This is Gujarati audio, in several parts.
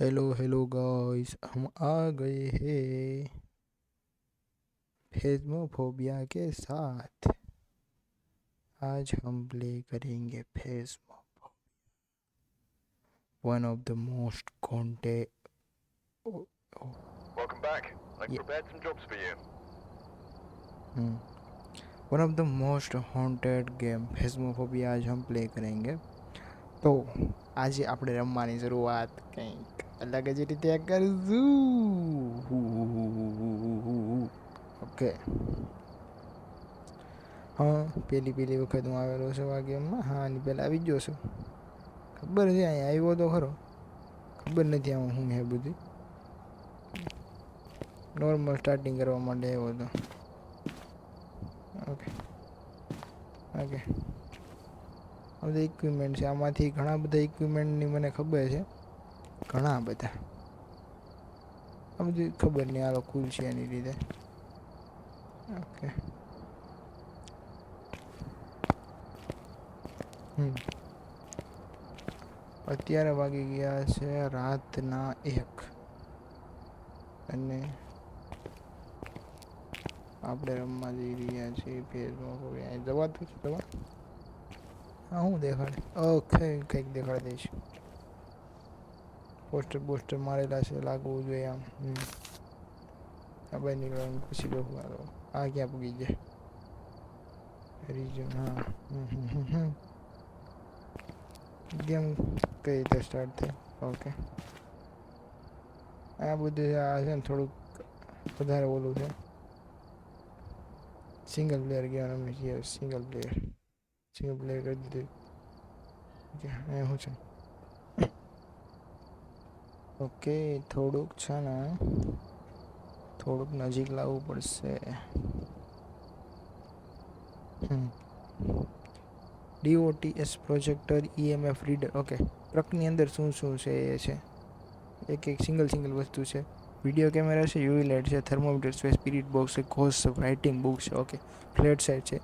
हेलो हेलो गाइस हम आ गए हैं फेसमोफोबिया के साथ आज हम प्ले करेंगे Phasmophobia one of the most Conte welcome back I prepared some jobs for you one of the most haunted game Phasmophobia आज हम प्ले करेंगे तो आज आप રમવાની शुरुआत कहीं અંદાજે ટી ટેક કરું ઓકે હા પેલી પેલી વખત હું આવેલો છું આ ગેમ માં હા ની પેલે આવી ગયો છું ખબર છે અહીં આવ્યો તો ખરો ખબર નથી આવું હું હે બુદ્ધિ નોર્મલ સ્ટાર્ટિંગ કરવા માંડે હો તો ઓકે ઓકે આ દે ઇક્વિપમેન્ટ છે આમાંથી ઘણા બધા ઇક્વિપમેન્ટ ની મને ખબર છે ઘણા બધા આ બધી ખબર નહીં આ લોકો કુલ છે એની રીતે ઓકે અત્યારે વાગી ગયા છે રાતના એક અને આપણે રમવા જઈ રહ્યા છીએ ફેસબુક જવા તું છે જવા હા હું દેખાડે ઓકે કંઈક દેખાડી દઈશ પોસ્ટર પોસ્ટર મારેલા છે લાગવું જોઈએ આમ આ ભાઈ નીકળવાનું પૂછી લઉં મારો આ ક્યાં પૂગી જાય રીઝન હા ગેમ કઈ રીતે સ્ટાર્ટ થઈ ઓકે આ બધું આ છે ને થોડુંક વધારે ઓલું છે સિંગલ પ્લેયર ગેમ રમે છીએ સિંગલ પ્લેયર સિંગલ પ્લેયર કરી દીધું ઓકે હું છે ઓકે થોડુંક છે ને થોડુંક નજીક લાવવું પડશે DOTS projector EMF reader okay ટ્રકની અંદર શું શું છે એ છે એક એક સિંગલ સિંગલ વસ્તુ છે વિડીયો કેમેરા છે યુવી લાઇટ છે થર્મોમીટર છે સ્પિરિટ બોક્સ છે ઘોસ છે રાઇટિંગ બુક છે ઓકે ફ્લેટ સાઇડ છે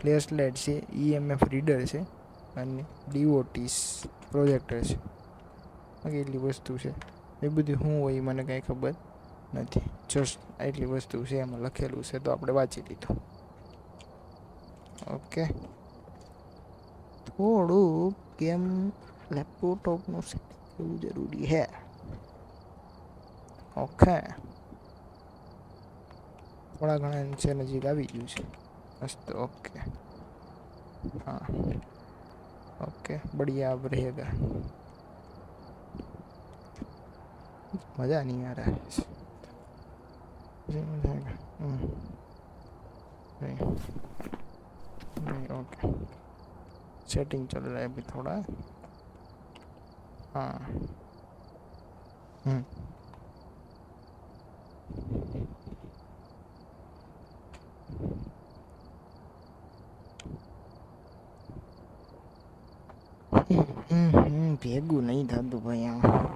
ફ્લેશ લાઇટ છે ઈએમએફ e રીડર છે અને ડીઓટીસ પ્રોજેક્ટર છે કેટલી વસ્તુ છે એ બધી શું હોય મને કાંઈ ખબર નથી જસ્ટ એટલી વસ્તુ છે એમાં લખેલું છે તો આપણે વાંચી લીધું ઓકે થોડું કેમ લેપટોપનું એવું જરૂરી છે ઓકે થોડા ઘણા છે નજીક આવી ગયું છે મસ્ત ઓકે હા ઓકે बढ़िया अब मज़ा नहीं आ रहा है नहीं हम्म। नहीं ओके सेटिंग चल रहा है अभी थोड़ा हाँ हम्म हम्म, हम्म, हम्म भेगू नहीं था दुबई यहाँ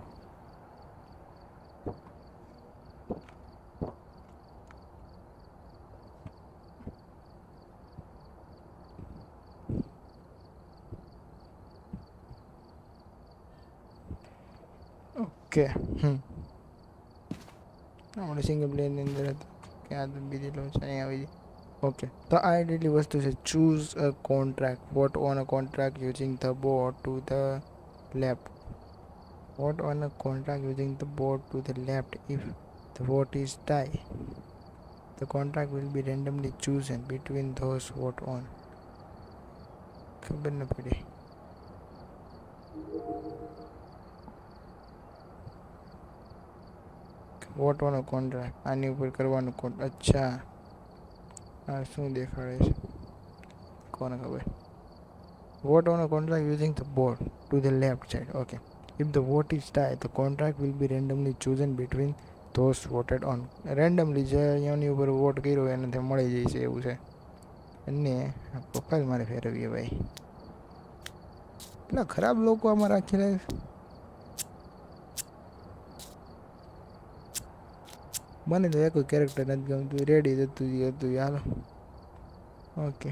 Okay. ಹ್ಞೂ I സിംഗിൾ to എന്തിനകത്ത് ക്യാതും ബിദി ലോച്ചനയാ വിധി Okay, the idea was to say choose a contract. What on a contract using the board to the left? What on a contract using the board to the left? If the vote is tie, the contract will be randomly chosen between those vote on. Vote on contract આની ઉપર કરવાનું કોન્ટ્રાક્ટ اچھا આ શું દેખાડે છે કોને ખબર vote on contract using the board to the left side okay if the vote is tie the contract will be randomly chosen between those voted on randomly જે આની ઉપર વોટ કર્યો એનેથી મળી જશે એવું છે અને પ્રોફાઇલ મારી ફેરવી એ ભાઈ ના ખરાબ લોકો અમાર રાખી રાખે છે મને તો એક કેરેક્ટર નથી ગમતું રેડી જતું જ હતું ચાલો ઓકે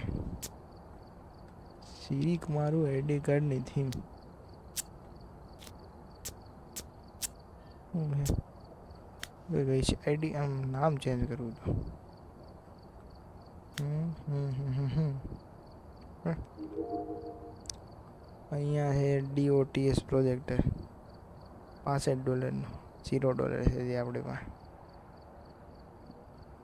સિરિક મારું આઈડી કાર્ડની થીમ ગઈ છે આઈડી આમ નામ ચેન્જ કરવું હતું અહીંયા છે ડીઓટીએસ પ્રોજેક્ટર પાસઠ ડોલરનો ઝીરો ડોલર છે જે આપણી પાસે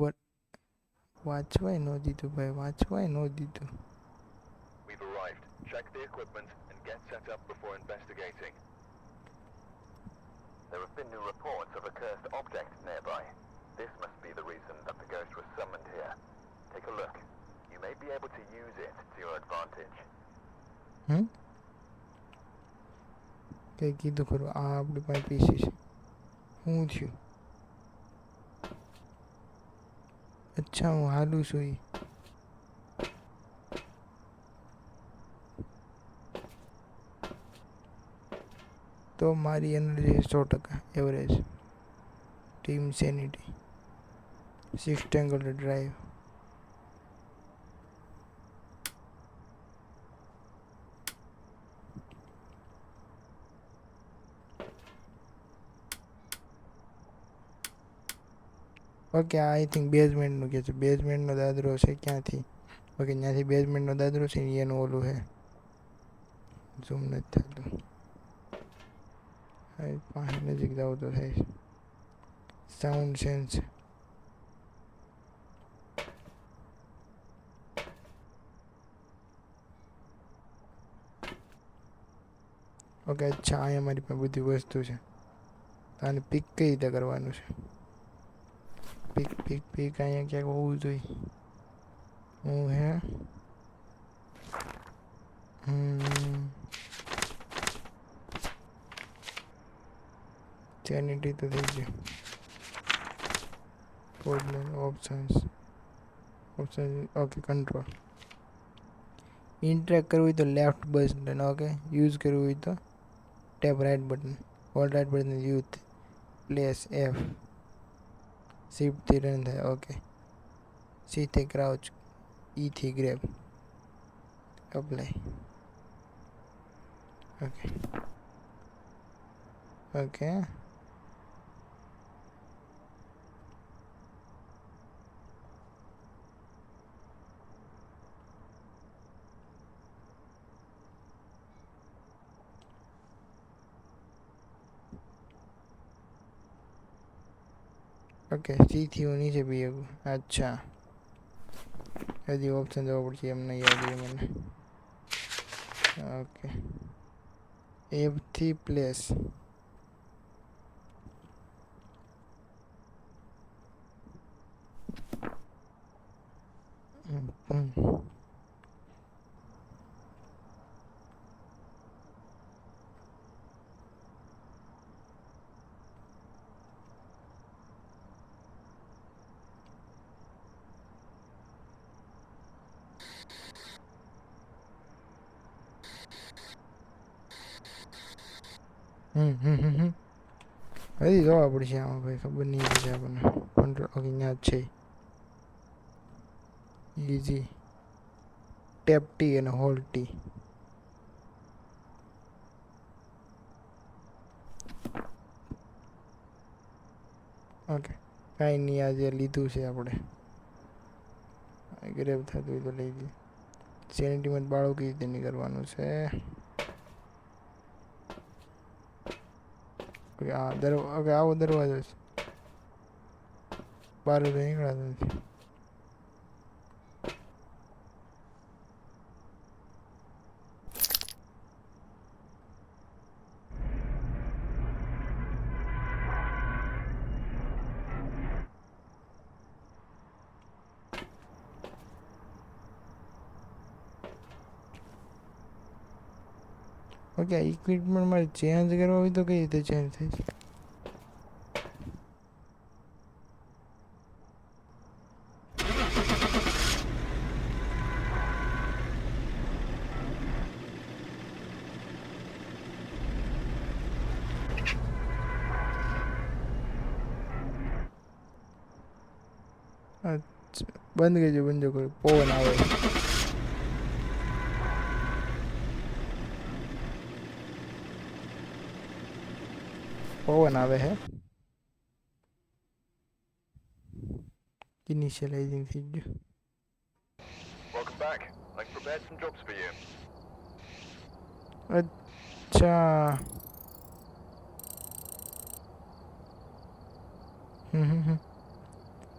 what why વાંચવાય ન દીધું ભાઈ વાંચવાય ન દીધું We've arrived. Check the equipment and get set up before investigating. There have been new reports of a cursed object nearby. This must be the reason that the ghost was summoned here. Take a look. You may be able to use it to your advantage. Hmm? કઈ કીધું ખરું આ આપણી પાસે પીસી अच्छा हूँ हालू सुई तो मारी एनर्जी है सौ टका average team sanity six triangle drive okay I think basement નું કે છે બેઝમેન્ટ નો દાદરો છે ક્યાં થી ઓકે ક્યાં થી બેઝમેન્ટ નો દાદરો છે નિયન ઓલું છે ઝૂમ નથી થતો はい પાહ ને જક દોટર છે સાઉન્ડ સેન્સ ઓકે છાયા મારી પર બધી વસ્તુ છે તને પિક કઈતે કરવાનું છે pik pik pik kayaknya kayak wow itu oh ya hmm चैनिटी तो दीजिए फोर्डमैन options option okay control interact करवी तो लेफ्ट बटन ओके यूज करवी तो टैप राइट बटन और राइट बटन यूथ प्लेस एफ स्विफ्ट थी रेंथ है ओके सी थे क्राउच ई थी grab apply okay okay okay C સીથી છે બી અચ્છા હજી ઓપ્શન જવા પડશે એમને યાદ એ મને ઓકે એપથી પ્લેસ હમ જોવા પડશે આમાં ભાઈ ખબર નહીં પડશે આપણને કંટ્રોલ ઓકે ત્યાં છે ઇઝી ટેપ ટી અને હોલ્ડ ટી ઓકે કાંઈ નહીં આજે લીધું છે આપણે ગ્રેવ થતું હોય તો લઈ લઈએ સેનિટીમાં બાળો કઈ રીતે નહીં કરવાનું છે ઓકે આ દરવાજો આવો દરવાજો છે બહાર નીકળાતો નથી ઓકે આ ઇક્વિપમેન્ટ મારે ચેન્જ કરવા હોય તો કઈ રીતે ચેન્જ થઈ છે બંધ કરજો બંધ કરો પવન આવે वो बनावे है इनिशियलाइजिंग फीड अच्छा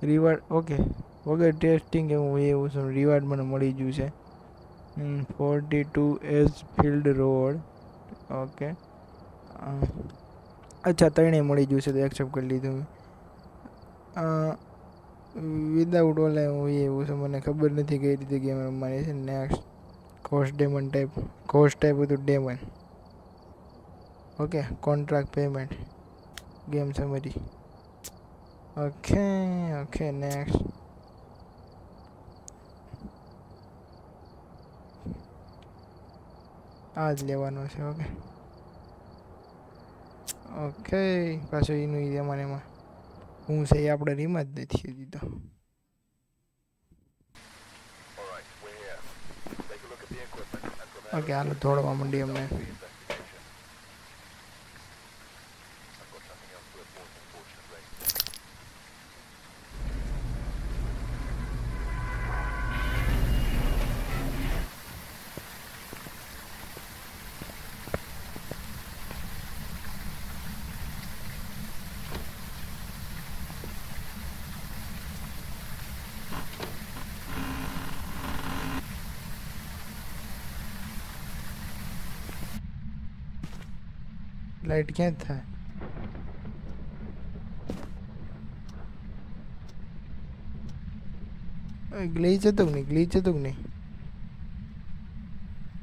रिवार्ड ओके वगैरह टेस्टिंग है वो ये वो सब रिवार्ड मने मिली जूस है फोर्टी टू एस फील्ड रोड ओके अच्छा तरणे मड़ी जैसे तो एक्सेप्ट कर ली थी विदाउट ऑल एम ये वो सब मैंने खबर नहीं थी कई रीते गेम मानी से next cost demon type cost type तो demon okay contract payment game summary okay okay next आज लेवानो ओके ઓકે પાછો એનું એ મને એમાં હું છે આપણે રીમાં જ નથી દીધો ઓકે હાલો દોડવા માંડી અમને लाइट क्या था ग्लीच तो है तुमने ग्लीच तो है तुमने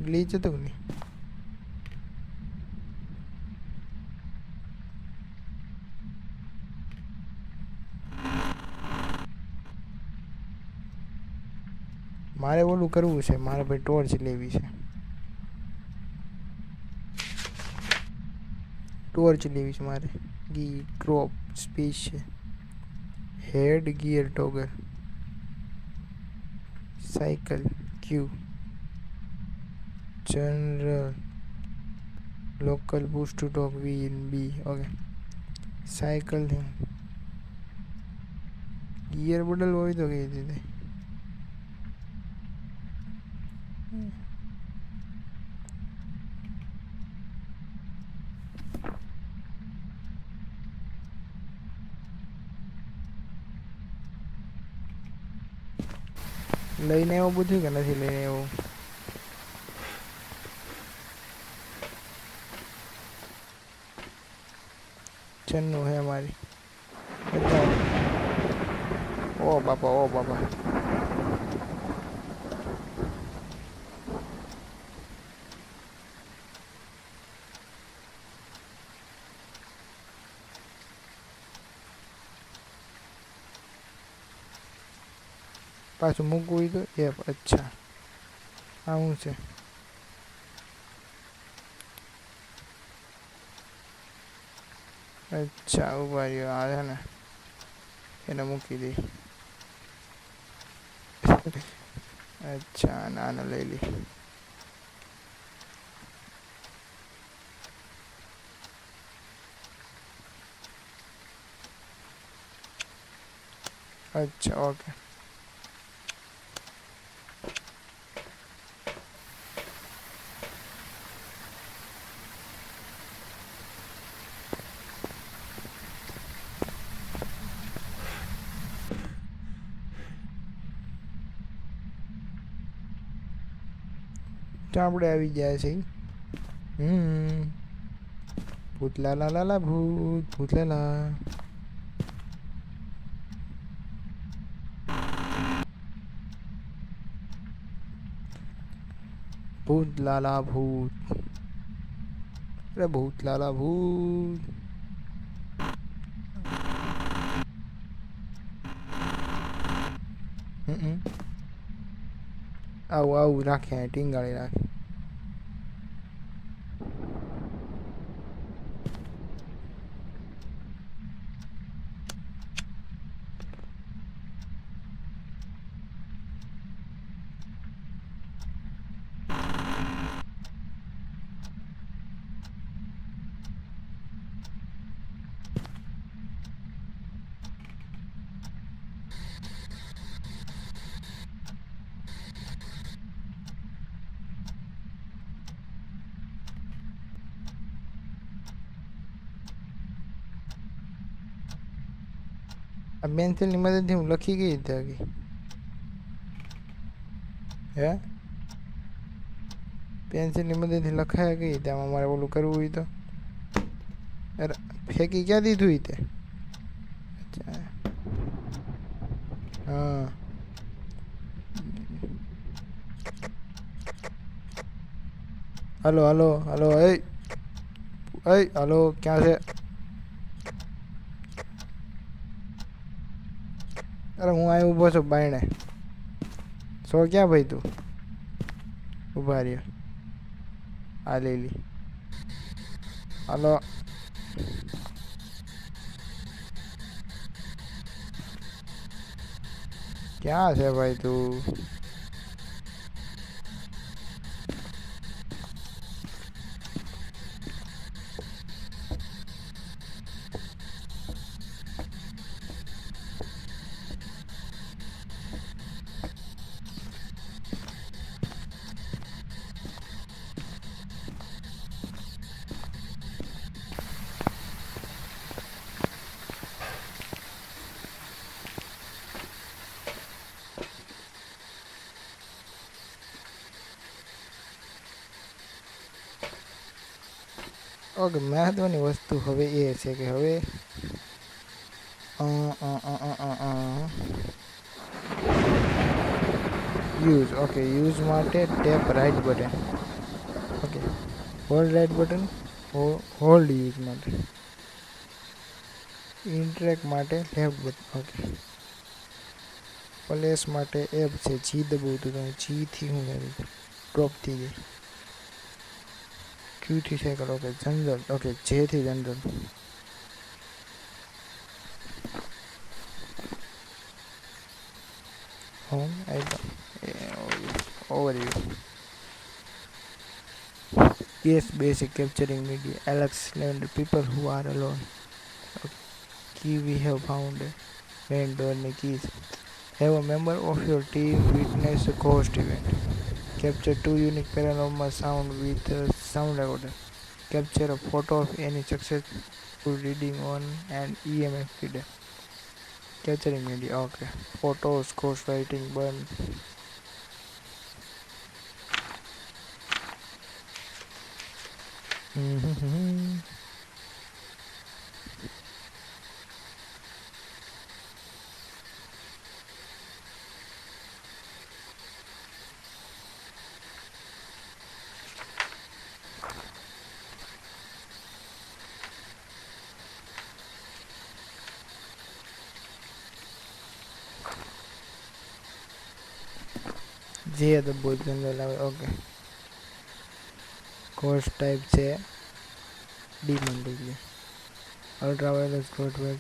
ग्लीच है तुमने મારે ઓલું કરવું છે મારે ભાઈ ટોર્ચ લેવી છે ટોર્ચ લેવી છે મારે ગી ડ્રોપ સ્પીચ છે head gear toggle cycle Q general local push to talk V in B okay cycle thing gear બદલવું હોય તો કઈ રીતે લઈને એવું પૂછ્યું કે નથી લઈને એવું ચન્નું હે મારી ઓ બાપા ઓ બાપા પાછું મૂકવું તો એપ અચ્છા આવું છે અચ્છા ઉભા રહ્યો આ છે ને એને મૂકી દઈ અચ્છા નાનો લઈ લઈ અચ્છા ઓકે ચામડે આવી જાય છે હમ ભૂતલા લા લા લા ભૂત ભૂતલા લા ભૂત લાલા ભૂત અરે ભૂત લાલા ભૂત આવું આવું રાખ્યા ટીંગાળી રાખ્યા પેન્સિલની મદદથી હું લખી ગઈ રીતે હકી હે પેન્સિલની મદદથી લખાય ગઈ રીતે આમાં મારે ઓલું કરવું હોય તો અરે ફેંકી ક્યાં દીધું હોય તે અચ્છા હા હલો હલો હલો એ હલો ક્યાં છે અરે હું અહીં ઊભો છું બાયણે સો ક્યાં ભાઈ તું ઊભા રહ્યો આ લઈ લી હલો ક્યાં છે ભાઈ તું ओके महदवानी वस्तु હવે એ છે કે હવે યુઝ ઓકે યુઝ માટે tap right button okay hold right button hold use માટે ઇન્ટરેક્ટ માટે tap button okay all S માટે એપ છે જી દબાવ તો જી થી હુમન ડ્રોપ થી Q થી cycle okay general okay J થી general home overview yes basic capturing media Alex learned people who are alone okay. key we have found main door keys have a member of your team witness a ghost event capture two unique paranormal sound with sound recorder, capture a photo of any successful reading on an EMF reader. Capturing media, okay. Photos, course writing, burn, જે હતો બહુ જનરલ આવે ઓકે કોર્સ ટાઈપ છે ડી મંડી છે અલ્ટ્રાવાયોલેટ ગોઠવેલ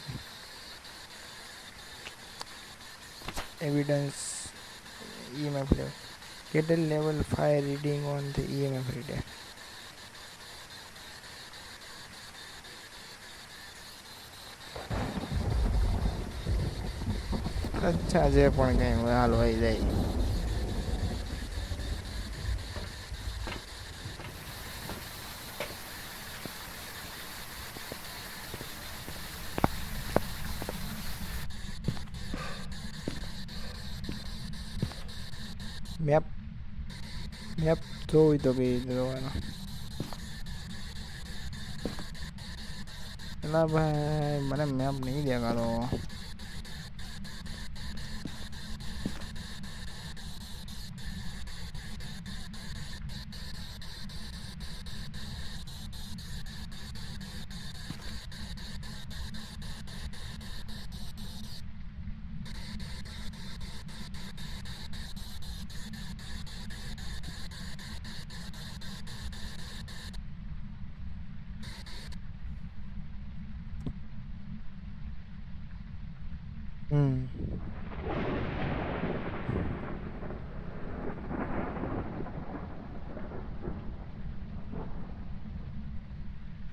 evidence EMF level cattle level five reading on the EMF reader અચ્છા જે પણ કંઈ હાલ હોય જાય મેપ મેપ જોવી તો બી જોવાનો એના ભાઈ મને મેપ નહીં દેખાતો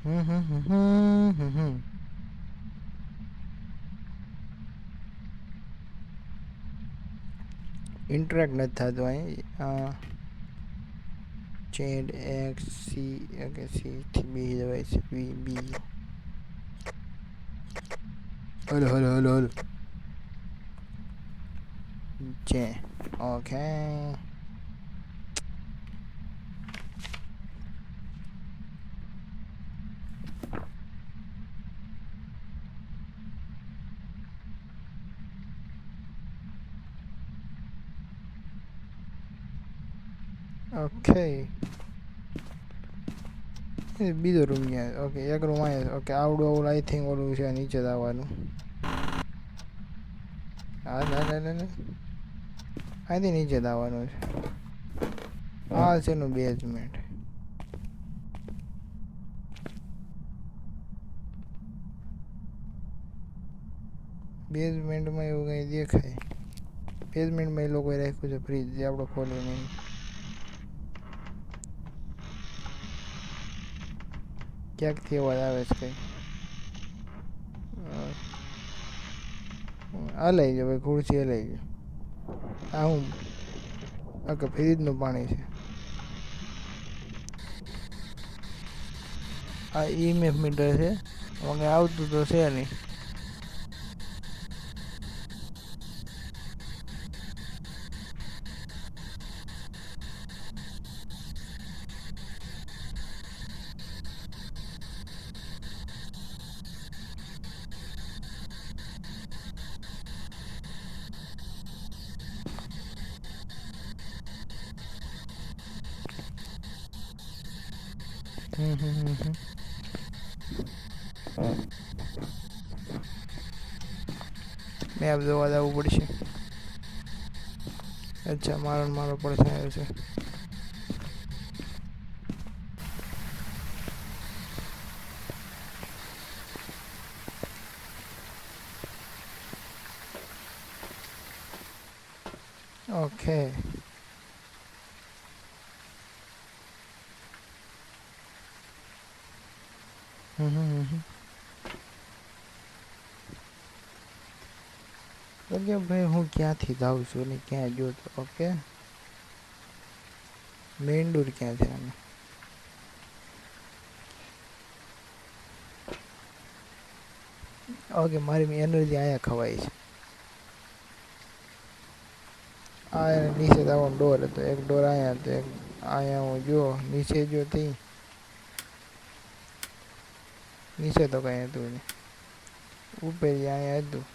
ઇન્ટરેક્ટ નથી થતું અહીં ચેડ એક્સ સી ઓકે સીથી બી દબાય છે B B hello hello hello hello ચે ઓકે ઓકે બીજો રૂમ ત્યાં ઓકે એક રૂમ અહીંયા ઓકે આવડું આવડું આઈ થિંક ઓલું છે નીચે જ આવવાનું હા ના ના ના અહીંથી નીચે જ આવવાનું છે હા છે એનું બેઝમેન્ટ બેઝમેન્ટમાં એવું કંઈ દેખાય બેઝમેન્ટમાં એ લોકોએ રાખ્યું છે ફ્રીજ જે આપણો ખોલ્યો નહીં ક્યાંકથી અવાજ આવે છે કંઈ આ લઈ જાઓ ભાઈ ખુરશી એ લઈ જાઓ આ હું આ કે ફ્રીજનું પાણી છે આ ઈમેફ મીટર છે હવે આવતું તો છે નહીં મેં મેપ જોવા જવું પડશે અચ્છા મારો મારો પણ આવ્યો છે કે ભાઈ હું ક્યાંથી જાઉં છું અને ક્યાં જો તો ઓકે મેઇન ડોર ક્યાં છે આને ઓકે મારી એનર્જી અહીંયા ખવાય છે આ નીચે જવાનો ડોર હતો એક ડોર અહીંયા હતો એક અહીંયા હું જો નીચે જો થઈ નીચે તો કંઈ હતું નહીં ઉપર અહીંયા હતું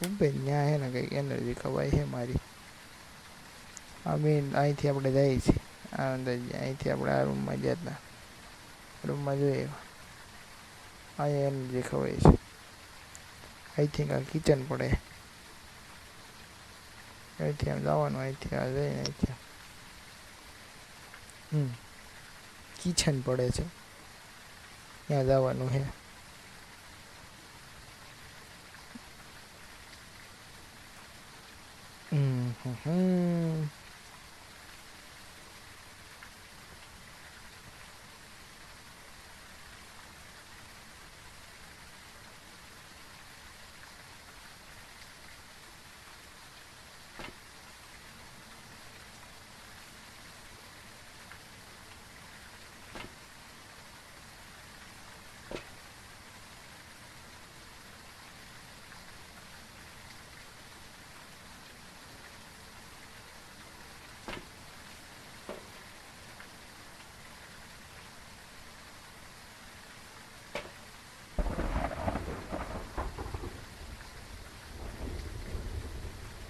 બેન ત્યાં હે ને કંઈક એનર્જી ખવાય છે મારી આ બેન અહીંથી આપણે જઈએ છીએ આ અંદર અહીંથી આપણે આ રૂમમાં જતા રૂમમાં જોઈએ અહીંયા એનર્જી ખવાય છે આઈ થિંક આ કિચન પડે અહીંથી આમ જવાનું અહીંથી આ જઈને અહીંથી હમ કિચન પડે છે ત્યાં જવાનું છે 嗯，哼哼。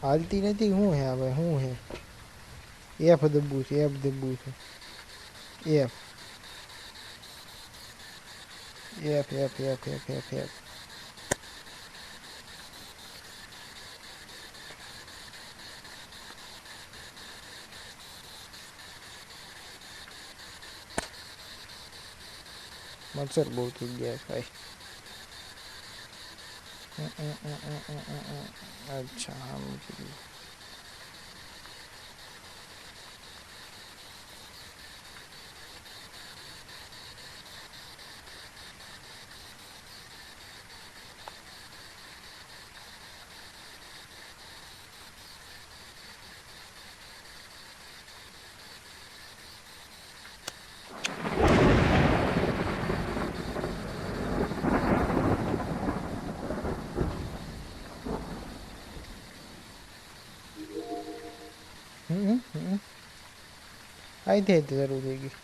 હાલતી નથી શું હે હવે શું હે એફ દબવું છે એફ દબવું છે F F F F F F F મચ્છર બહુ થઈ ગયા ભાઈ अच्छा हम के અહીંથી જરૂર થઈ ગઈ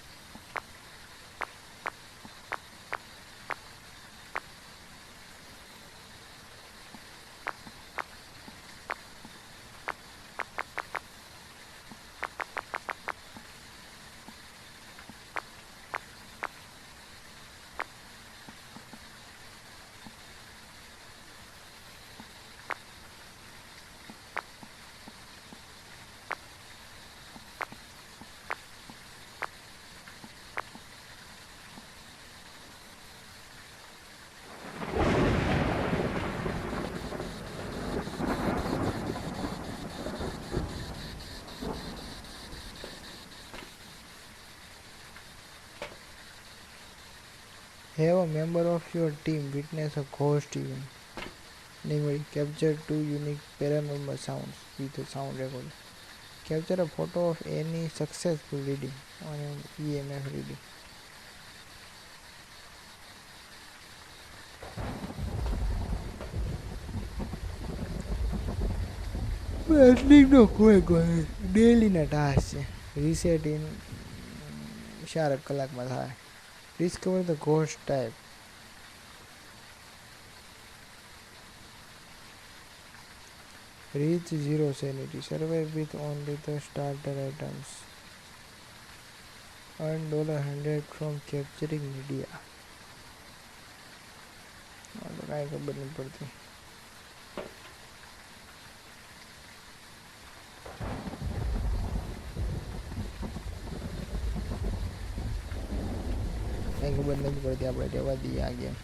Have a member of your team witness a ghost event, namely capture two unique paranormal sounds with a sound recorder. Capture a photo of any successful reading on an EMF reading. બર્નિંગનો કોઈ કોઈ ડેલીના ટાસ્ક છે રિસેટ ઇન ચાર કલાકમાં થાય Discover the ghost type. Reach zero sanity. Survive with only the starter items. Earn dollar hundred from capturing media. i तो काय खबर આગળથી આપણે રહેવા દઈએ આ ગેમ